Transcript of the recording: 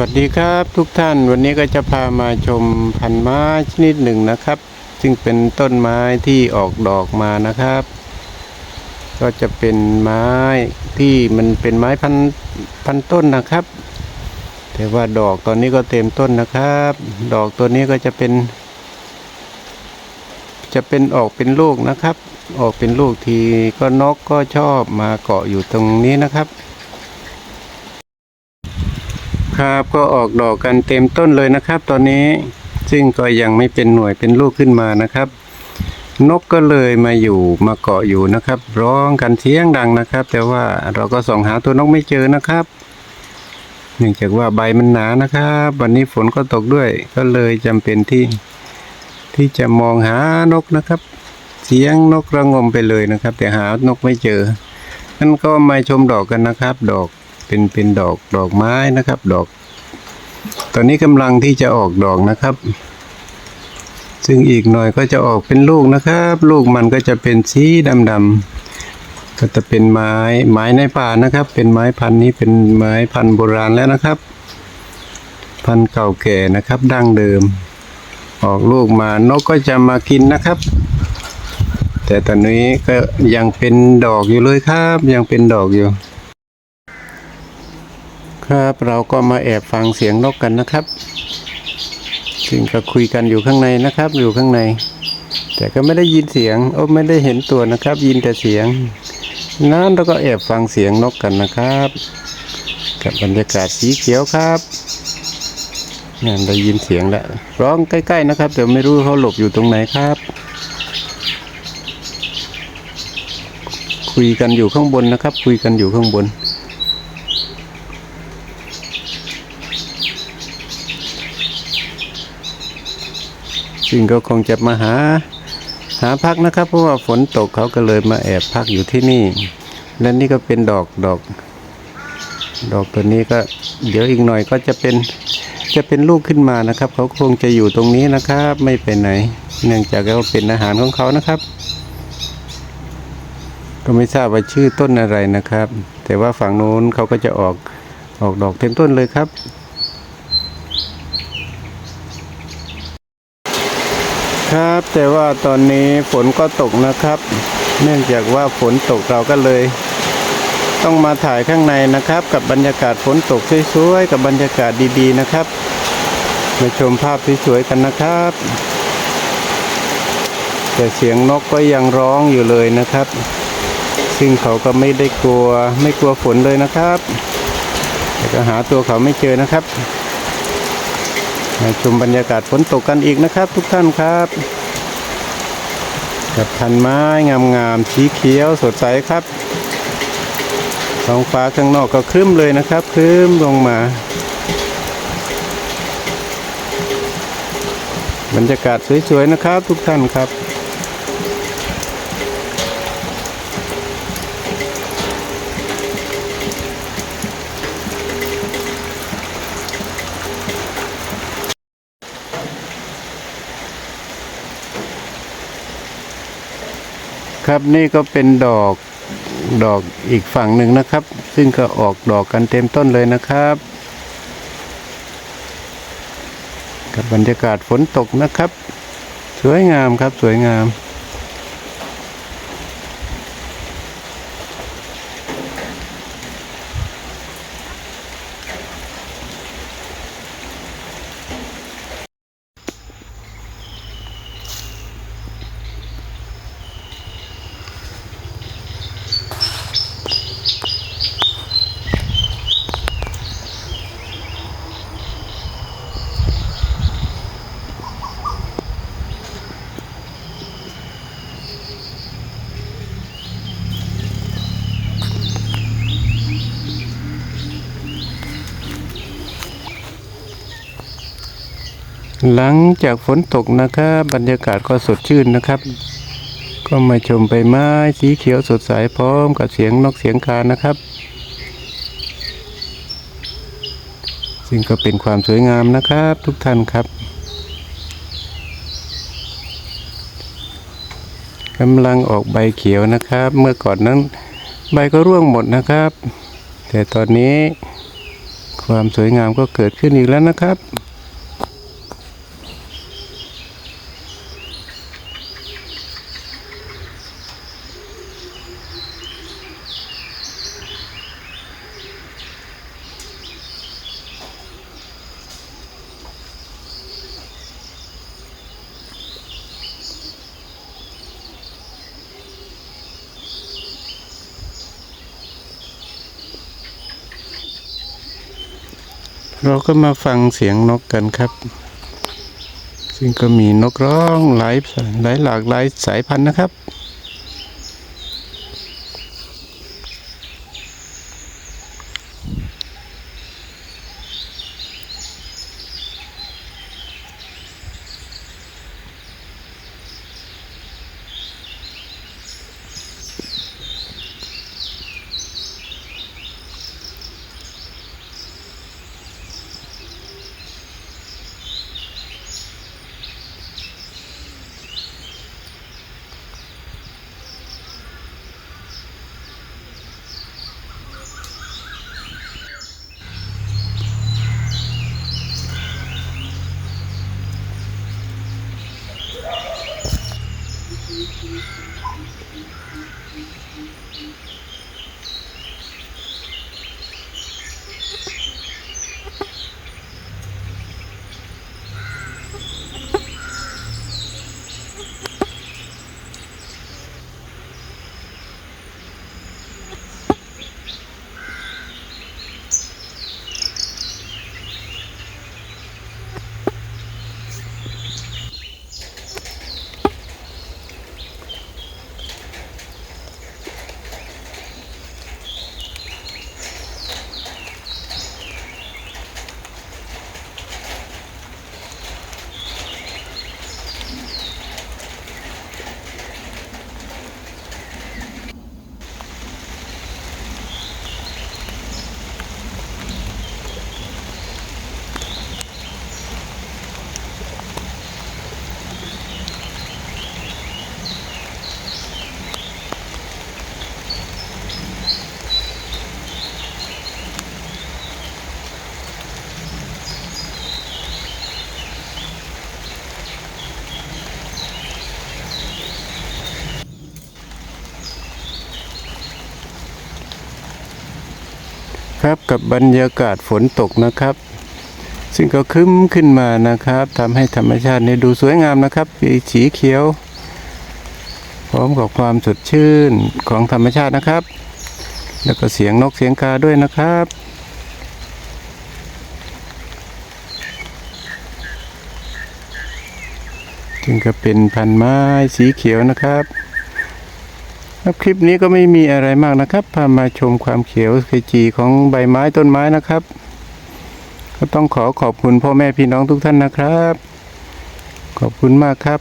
วัสดีครับทุกท่านวันนี้ก็จะพามาชมพันไม้ชนิดหนึ่งนะครับ ซึ่งเป็นต้นไม้ที่ออกดอกมานะครับ ก็จะเป็นไม้ที่มันเป็นไม้พันพันต้นนะครับ แต่ว่าดอกตอนนี้ก็เต็มต้นนะครับ ดอกตัวนี้ก็จะเป็น จะเป็นออกเป็นลูกนะครับ ออกเป็นลูกทีก็นกก็ชอบมาเกาะอยู่ตรงนี้นะครับ ครับ ก็ออกดอกกันเต็มต้นเลยนะครับ ตอนนี้ซึ่งก็ยังไม่เป็นหน่วยเป็นลูกขึ้นมานะครับ นกก็เลยมาอยู่มาเกาะอยู่นะครับ ร้องกันเสียงดังนะครับ แต่ว่าเราก็ส่องหาตัวนกไม่เจอนะครับ เนื่องจากว่าใบมันหนานะครับ วันนี้ฝนก็ตกด้วย ก็เลยจำเป็นที่ ที่จะมองหานกนะครับ เสียงนกระงมไปเลยนะครับ แต่หานกไม่เจอนั่นก็มาชมดอกกันนะครับ ดอก เป็นเป็นดอกดอกไม้นะครับ ดอก ตอนนี้กำลังที่จะออกดอกนะครับ ซึ่งอีกหน่อยก็จะออกเป็นลูกนะครับ ลูกมันก็จะเป็นสีดำๆก็จะเป็นไม้ไม้ในป่านะครับ เป็นไม้พันธุ์นี้เป็นไม้พันธุ์โบราณแล้วนะครับ พันธุ์เก่าแก่นะครับดั้งเดิม ออกลูกมานกก็จะมากินนะครับแต่ตอนนี้ก็ยังเป็นดอกอยู่เลยครับ ยังเป็นดอกอยู่ ครับ เราก็มาแอบฟังเสียงนกกันนะครับซึ่งก็คุยกันอยู่ข้างในนะครับ อยู่ข้างใน แต่ก็ไม่ได้ยินเสียงโอ้ไม่ได้เห็นตัวนะครับ ยินแต่เสียง นั้นเราก็แอบฟังเสียงนกกันนะครับ กับบรรยากาศสีเขียวครับนั่นได้ยินเสียงแล้วร้องใกล้ๆนะครับแต่ไม่รู้เขาหลบอยู่ตรงไหนครับ คุยกันอยู่ข้างบนนะครับ คุยกันอยู่ข้างบน ซึ่งก็คงจะมาหาหาพักนะครับ เพราะว่าฝนตกเขาก็เลยมาแอบพักอยู่ที่นี่ และนี่ก็เป็นดอกดอก ดอกตัวนี้ก็เดี๋ยวอีกหน่อยก็จะเป็นจะเป็นลูกขึ้นมานะครับ เขาคงจะอยู่ตรงนี้นะครับ ไม่ไปไหน เนื่องจากว่าเป็นอาหารของเขานะครับ ก็ไม่ทราบว่าชื่อต้นอะไรนะครับ แต่ว่าฝั่งโน้นเขาก็จะออกออกดอกเต็มต้นเลยครับ ครับ แต่ว่าตอนนี้ฝนก็ตกนะครับ เนื่องจากว่าฝนตกเราก็เลย ต้องมาถ่ายข้างในนะครับ กับบรรยากาศฝนตกสวยๆกับบรรยากาศดีๆนะครับมาชมภาพสวยๆกันนะครับ แต่เสียงนกก็ยังร้องอยู่เลยนะครับ ซึ่งเขาก็ไม่ได้กลัวไม่กลัวฝนเลยนะครับแต่ก็หาตัวเขาไม่เจอนะครับ มาชมบรรยากาศฝนตกกันอีกนะครับ ทุกท่านครับ กับพันไม้งามๆสีเขียวสดใสครับท้องฟ้าข้างนอกก็ครึ้มเลยนะครับครึ้มลงมา บรรยากาศสวยๆนะครับ ทุกท่านครับ ครับนี่ก็เป็นดอกดอกอีกฝั่งหนึ่งนะครับ ซึ่งก็ออกดอกกันเต็มต้นเลยนะครับกับบรรยากาศฝนตกนะครับ สวยงามครับสวยงาม หลังจากฝนตกนะครับบรรยากาศก็สดชื่นนะครับ ก็มาชมใบไม้สีเขียวสดใสพร้อมกับเสียงนกเสียงกานะครับ ซึ่งก็เป็นความสวยงามนะครับ ทุกท่านครับกำลังออกใบเขียวนะครับ เมื่อก่อนนั้น ใบก็ร่วงหมดนะครับ แต่ตอนนี้คความสวยงามก็เกิดขึ้นอีกแล้วนะครับ เราก็มาฟังเสียงนกกันครับ ซึ่งก็มีนกร้องหลายหลายหลากหลายสายพันธุ์นะครับ ครับกับบรรยากาศฝนตกนะครับ ซึ่งก็คึ้มขึ้นมานะครับทำให้ธรรมชาตินี้ดูสวยงามนะครับมีสีเขียว พร้อมกับความสดชื่นของธรรมชาตินะครับ แล้วก็เสียงนกเสียงกาด้วยนะครับจึงก็เป็นพันไม้สีเขียวนะครับ ครับคลิปนี้ก็ไม่มีอะไรมากนะครับ พามาชมความเขียวขจีของใบไม้ต้นไม้นะครับ ก็ต้องขอขอบคุณพ่อแม่พี่น้องทุกท่านนะครับ ขอบคุณมากครับ